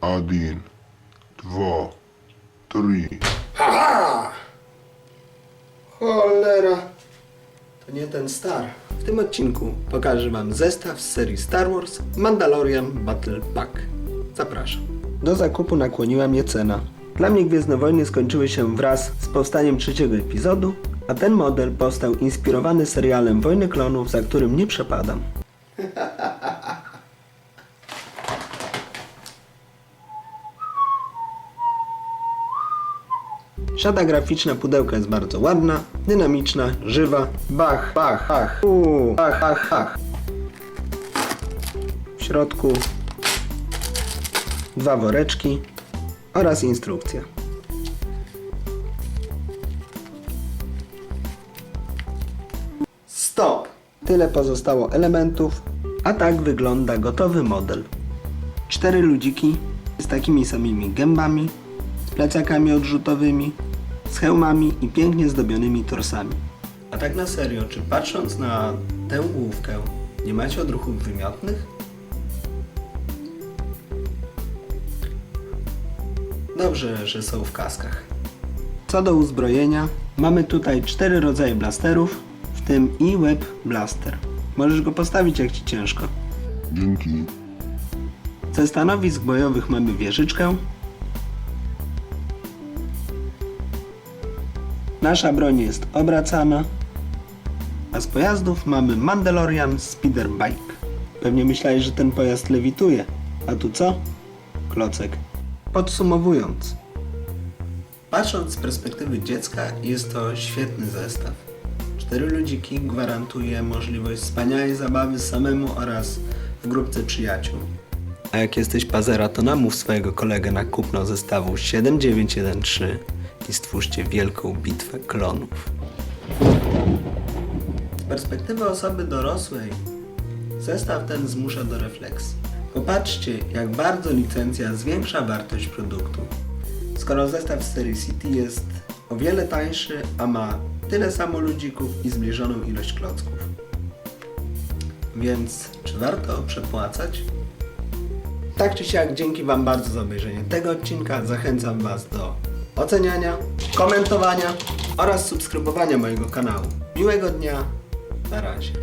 Один, два, три. Cholera. To nie ten Star. W tym odcinku pokażę Wam zestaw z serii Star Wars Mandalorian Battle Pack. Zapraszam. Do zakupu nakłoniła mnie cena. Dla mnie Gwiezdne Wojny skończyły się wraz z powstaniem trzeciego epizodu, a ten model powstał inspirowany serialem Wojny Klonów, za którym nie przepadam. Siada graficzna pudełka jest bardzo ładna, dynamiczna, żywa. Bach, bach, bach, uuu, bach, bach, bach. W środku dwa woreczki oraz instrukcja. Stop! Tyle pozostało elementów, a tak wygląda gotowy model. Cztery ludziki z takimi samymi gębami, plecakami odrzutowymi, z hełmami i pięknie zdobionymi torsami. A tak na serio, czy patrząc na tę ołówkę, nie macie odruchów wymiotnych? Dobrze, że są w kaskach. Co do uzbrojenia, mamy tutaj cztery rodzaje blasterów, w tym i Web Blaster. Możesz go postawić jak ci ciężko. Dzięki. Ze stanowisk bojowych mamy wieżyczkę. Nasza broń jest obracana. A z pojazdów mamy Mandalorian Speeder Bike. Pewnie myślałeś, że ten pojazd lewituje. A tu co? Klocek. Podsumowując. Patrząc z perspektywy dziecka, jest to świetny zestaw. Cztery ludziki gwarantuje możliwość wspaniałej zabawy samemu oraz w grupce przyjaciół. A jak jesteś pazera, to namów swojego kolegę na kupno zestawu 7913 i stwórzcie wielką bitwę klonów. Z perspektywy osoby dorosłej zestaw ten zmusza do refleksji. Popatrzcie, jak bardzo licencja zwiększa wartość produktu. Skoro zestaw z serii City jest o wiele tańszy, a ma tyle samo ludzików i zbliżoną ilość klocków. Więc czy warto przepłacać? Tak czy siak, dzięki Wam bardzo za obejrzenie tego odcinka. Zachęcam Was do oceniania, komentowania oraz subskrybowania mojego kanału. Miłego dnia, na razie.